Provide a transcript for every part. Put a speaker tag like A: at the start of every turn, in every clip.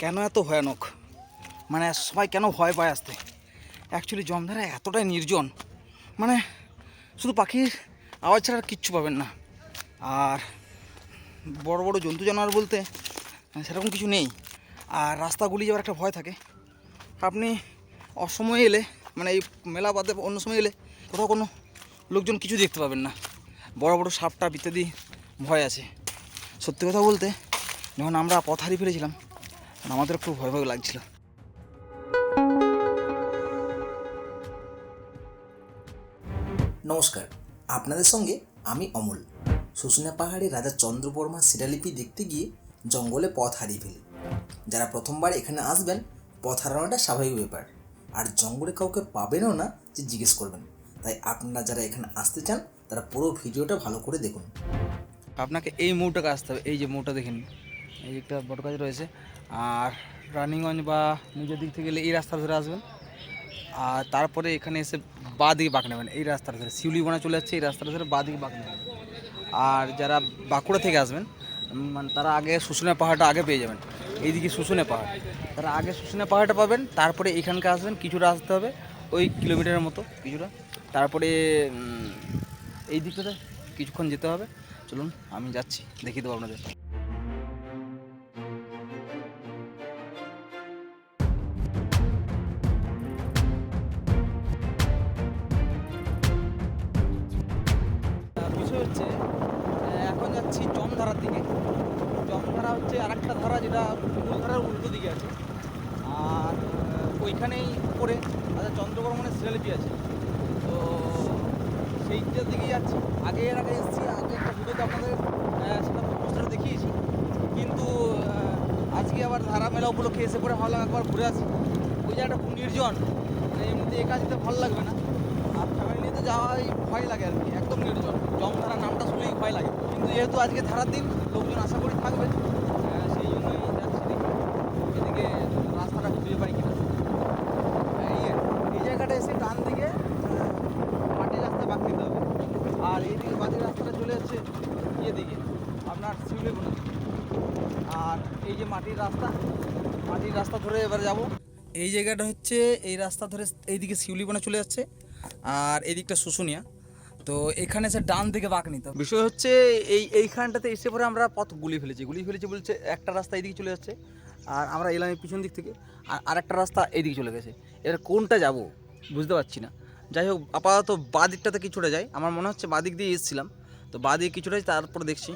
A: কেন এত ভয়ানক? মানে সবাই কেন ভয় পায় আসতে? অ্যাকচুয়ালি জমধারা এতটাই নির্জন। মানে শুধু পাখির আওয়াজ ছাড়া কিচ্ছু পাবেন না। আর বড় বড় জন্তু জানোয়ার বলতে মানে সেরকম কিছু নেই। আর রাস্তা গুলি যাওয়ার একটা ভয় থাকে। আপনি অসময়ে এলে মানে এই মেলা বাদে অন্য সময় এলে, কোথাও কোনো লোকজন কিছু দেখতে পাবেন না। বড় বড় সাপ টাপ ইত্যাদি ভয় আছে। সত্যি কথা বলতে, যখন আমরা পথ হারিয়ে ফেলেছিলাম আমাদের খুব ভয় ভয় লাগছিল।
B: নমস্কার আপনাদের সঙ্গে আমি অমল। শুশুনিয়া পাহাড়ে রাজা চন্দ্রবর্মার শিলালিপি দেখতে গিয়ে জঙ্গলে পথ হারিয়ে ফেলি। যারা প্রথমবার এখানে আসবেন পথ হারানোটা স্বাভাবিক ব্যাপার। আর জঙ্গলে কাউকে পাবেনও না যে জিজ্ঞেস করবেন। তাই আপনারা যারা এখানে আসতে চান তারা পুরো ভিডিওটা ভালো করে দেখুন।
A: আপনাকে এই মৌটাকে আসতে হবে এই যে মৌটা দেখেন এই একটা বট গাছ রয়েছে। আর রানিগঞ্জ বা নিজের দিক থেকে গেলে এই রাস্তা ধরে আসবেন। আর তারপরে এখানে এসে বা দিকে বাঁক নেবেন, এই রাস্তাটা ধরে। শিউলিবোনা চলে যাচ্ছে, এই রাস্তাটা ধরে বা দিকে বাঁক নেবেন। আর যারা বাঁকুড়া থেকে আসবেন মানে তারা আগে শুশুনে পাহাড়টা আগে পেয়ে যাবেন। এইদিকে শুশুনে পাহাড়। তারা আগে শুশুনে পাহাড়টা পাবেন, তারপরে এখানকে আসবেন, কিছুটা আসতে হবে, ওই কিলোমিটারের মতো কিছুটা। তারপরে এই দিকটাতে কিছুক্ষণ যেতে হবে। চলুন, আমি যাচ্ছি, দেখিয়ে দেবো আপনাদের। জমধারার দিকে। জমধারা হচ্ছে আরেকটা ধারা যেটা মূল ধারার উল্টো দিকে আছে। আর ওইখানেই উপরে রাজা চন্দ্রবর্মনের শিলালিপি আছে। তো সেইটার দিকেই যাচ্ছি। আগে এর আগে এসেছি, আগে একটা ভিডিওতে আপনাদের সেটা পোস্টারে দেখিয়েছি। কিন্তু আজকে আবার ধারা মেলা উপলক্ষে এসে পরে ভাবলাম একবার ঘুরে আসি। ওই জায়গাটা খুব নির্জন মানে এমনিতে একা যেতে ভালো লাগবে না। আর ফ্যামিলি নিয়ে তো যাওয়াই ভয় লাগে আর কি একদম নির্জন। জমধারা নামটা শুনেই ভয় লাগে। কিন্তু যেহেতু আজকে ধারার দিন লোকজন আশা করি থাকবে। সেই জন্যই যাচ্ছি এদিকে রাস্তাটা খুঁজে পাই কিনা। এই এই জায়গাটা এসে ডান দিকে আহ, মাটির রাস্তা বাঁক দিতে হবে। আর এইদিকে বাদির রাস্তাটা চলে যাচ্ছে ইয়ে দিকে আপনার শিউলিগুলো আর এই যে মাটির রাস্তা মাটির রাস্তা ধরে এবার যাব। এই জায়গাটা হচ্ছে এই রাস্তা ধরে এইদিকে শিউলিবনা চলে যাচ্ছে। আর এই দিকটা শুশুনিয়া। তো এখানে সে ডান দিকে বাঁক নিতে। বিষয় হচ্ছে এই এইখানটাতে এসে পরে আমরা পথ গুলি ফেলেছি। গুলি ফেলেছি বলছে একটা রাস্তা এইদিকে চলে যাচ্ছে আর আমরা এলাম এই পিছন দিক থেকে আর আরেকটা রাস্তা এদিকে চলে গেছে। এবার কোনটা যাব বুঝতে পারছি না। যাই হোক আপাতত বাঁ দিকটাতে কিছুটা যাই। আমার মনে হচ্ছে বাঁ দিক দিয়ে এসেছিলাম। তো বাঁ দিকে কিছুটা যাই, তারপর দেখছি।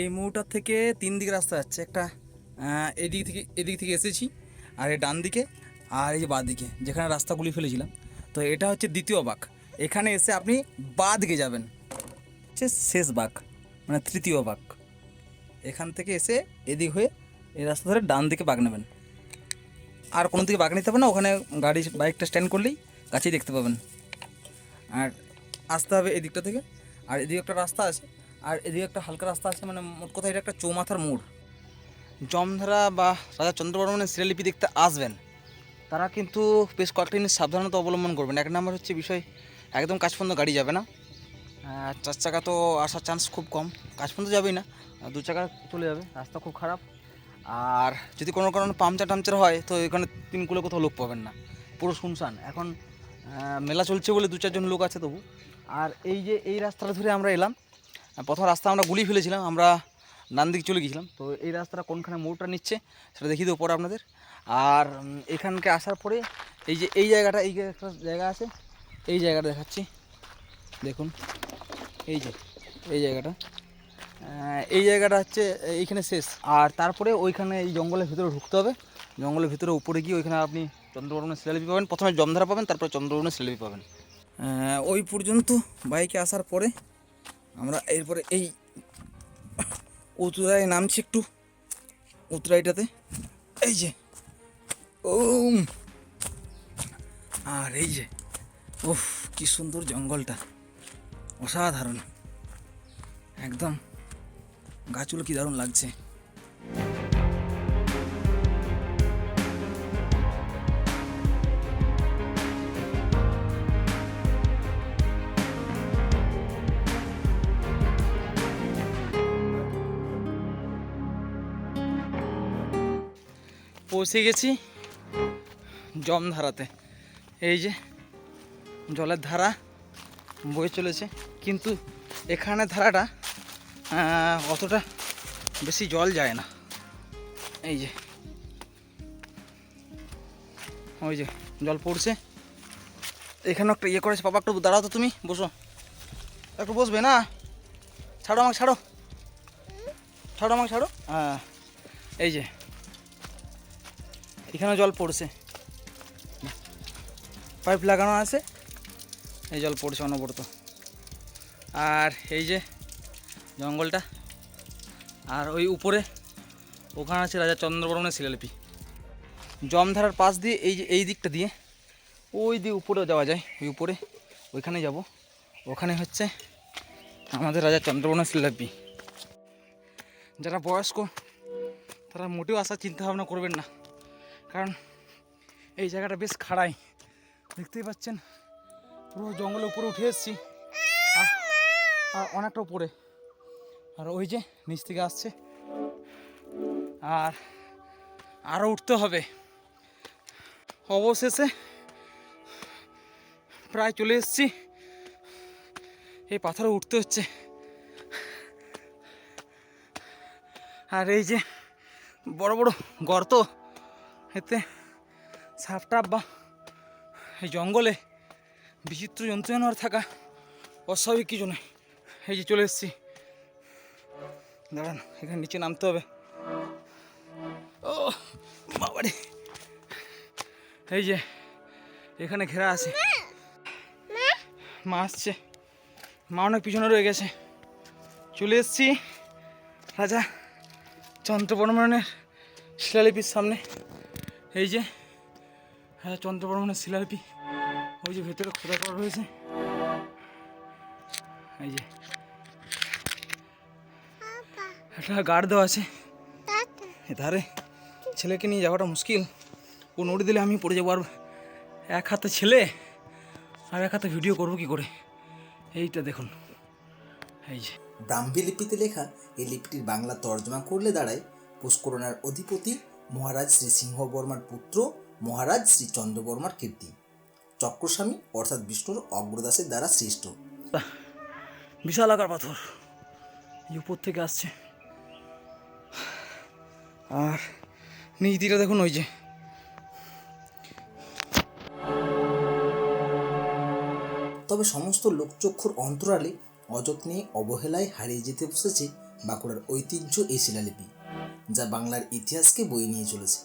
A: এই মৌটার থেকে তিন দিকে রাস্তা যাচ্ছে। একটা এদিক থেকে এদিক থেকে এসেছি। আর এই ডান দিকে আর এই যে বাঁ দিকে যেখানে রাস্তাগুলি ফেলেছিলাম। তো এটা হচ্ছে দ্বিতীয় বাঁক। এখানে এসে আপনি বাঁ দিকে যাবেন। হচ্ছে শেষ বাঁক মানে তৃতীয় বাঁক। এখান থেকে এসে এদিক হয়ে এই রাস্তা ধরে ডান দিকে বাঁক নেবেন। আর কোনো দিকে বাঁক নিতে হবে না, ওখানে গাড়ি, বাইকটা স্ট্যান্ড করলেই কাছেই দেখতে পাবেন। আর আসতে হবে এদিকটা থেকে। আর এদিকে একটা রাস্তা আছে, আর এদিকে একটা হালকা রাস্তা আছে মানে মোট কথা এটা একটা চৌমাথার মোড়। জমধারা বা রাজা চন্দ্রবর্মনের শিলালিপি দেখতে আসবেন। তারা কিন্তু বেশ কয়েকটা জিনিস সাবধানতা অবলম্বন করবেন। এক নম্বর হচ্ছে বিষয়, একদম কাজ পর্যন্ত গাড়ি যাবে না। চার চাকা তো আসার চান্স খুব কম। কাজ পর্যন্ত যাবেই না। দু চাকা চলে যাবে, রাস্তা খুব খারাপ। আর যদি কোনো কারণে পাংচার টামচার হয়, তো এখানে তিন কুলে কোথাও লোক পাবেন না। পুরো শুনশান। এখন মেলা চলছে বলে দু চারজন লোক আছে তবু। আর এই যে, এই রাস্তাটা ধরে আমরা এলাম প্রথম রাস্তা আমরা গুলি ফেলেছিলাম। আমরা ডান দিকে চলে গেছিলাম তো এই রাস্তাটা কোনখানে মোড়টা নিচ্ছে, সেটা দেখিয়ে দেবো পরে আপনাদের। আর এখানকে আসার পরে এই যে, এই জায়গাটা, এই একটা জায়গা আছে, এই জায়গাটা দেখাচ্ছি। দেখুন, এই যে, এই জায়গাটা। এই জায়গাটা হচ্ছে, এইখানে শেষ। আর তারপরে ওইখানে এই জঙ্গলের ভিতরে ঢুকতে হবে। জঙ্গলের ভিতরে উপরে গিয়ে ওইখানে আপনি চন্দ্রবর্মনের শিলালিপি পাবেন। প্রথমে জমধারা পাবেন, তারপরে চন্দ্রবর্মনের শিলালিপি পাবেন। ওই পর্যন্ত বাইকে আসার পরে আমরা এরপরে এই উতরায় নামছি একটু, উতরাইটাতে। এই যে ওম। আর এই যে, উফ, কি সুন্দর জঙ্গলটা। অসাধারণ। একদম গাছগুলো কি দারুণ লাগছে। পৌঁছে গেছি। জমধারাতে এই যে জলের ধারা বয়ে চলেছে। কিন্তু এখানে ধারাটা অতটা বেশি জল যায় না। এই যে। ওই যে জল পড়ছে। এখানে একটা ইয়ে করেছে। বাবা, একটু দাঁড়াও তো তুমি, বসো। একটু বসবে না? ছাড়ো আমাকে, ছাড়ো। ছাড়ো আমাকে, ছাড়ো। হ্যাঁ এই যে। এখানে জল পড়ছে। পাইপ লাগানো আছে। এই জল পড়ছে অনবরত। আর এই যে জঙ্গলটা, আর ওই উপরে ওখানে আছে রাজা চন্দ্রবর্মনের শিলালিপি। জমধারার পাশ দিয়ে এই যে, এই দিকটা দিয়ে ওই দিয়ে উপরে যাওয়া যায়। ওই উপরে ওইখানে যাব। ওখানে হচ্ছে আমাদের রাজা চন্দ্রবর্মনের শিলালিপি। যারা বয়স্ক, তারা মোটেও আসার চিন্তা ভাবনা করবেন না। কারণ এই জায়গাটা বেশ খাড়াই। দেখতেই পাচ্ছেন? পুরো জঙ্গলের উপরে উঠে এসেছি। আর অনেকটা উপরে। আর ওই যে নিচ থেকে আসছে। আর আরও উঠতে হবে। অবশেষে প্রায় চলে এসেছি। এই পাথরে উঠতে হচ্ছে। আর এই যে বড় বড় গর্ত। এতে সাপ টাপ বা এই জঙ্গলে বিচিত্র জন্তু জানোয়ার থাকা অস্বাভাবিক কিছু নয় এই যে চলে এসেছি। দাঁড়ান এখানে নিচে নামতে হবে। ও বাবারে। এই যে এখানে ঘেরা আছে। মা আসছে। মা অনেক পিছনে রয়ে গেছে। চলে এসেছি রাজা চন্দ্রবর্মনের শিলালিপির সামনে। এই যে হ্যাঁ চন্দ্রবর্মনের শিলালিপি। ওই যে ভেতরে খোদা করা রয়েছে। এই যে। একটা গার্ড দেওয়া আছে। এধারে ছেলেকে নিয়ে যাওয়াটা মুশকিল। ও নড়ে দিলে আমি পড়ে যাব। আর এক হাতে ছেলে, আর এক হাতে ভিডিও করব কি করে? এইটা দেখুন। এই যে।
B: ব্রাহ্মী লিপিতে লেখা এই লিপিটির বাংলা তর্জমা করলে দাঁড়ায় পুষ্করণার অধিপতি মহারাজ শ্রী সিংহ বর্মার পুত্র মহারাজ শ্রী চন্দ্রবর্মার কীর্তি। চক্রস্বামী অর্থাৎ বিষ্ণুর অগ্রদাসের দ্বারা সৃষ্ট।
A: বিশাল আকার পাথর। এই উপর থেকে আসছে। আর নিচ দিকটা দেখুন ওই যে।
B: তবে সমস্ত লোকচক্ষুর অন্তরালে অযত্নে অবহেলায় হারিয়ে যেতে বসেছে বাঁকুড়ার ঐতিহ্য এই শিলালিপি যা বাংলার ইতিহাসকে বয়ে নিয়ে চলেছে।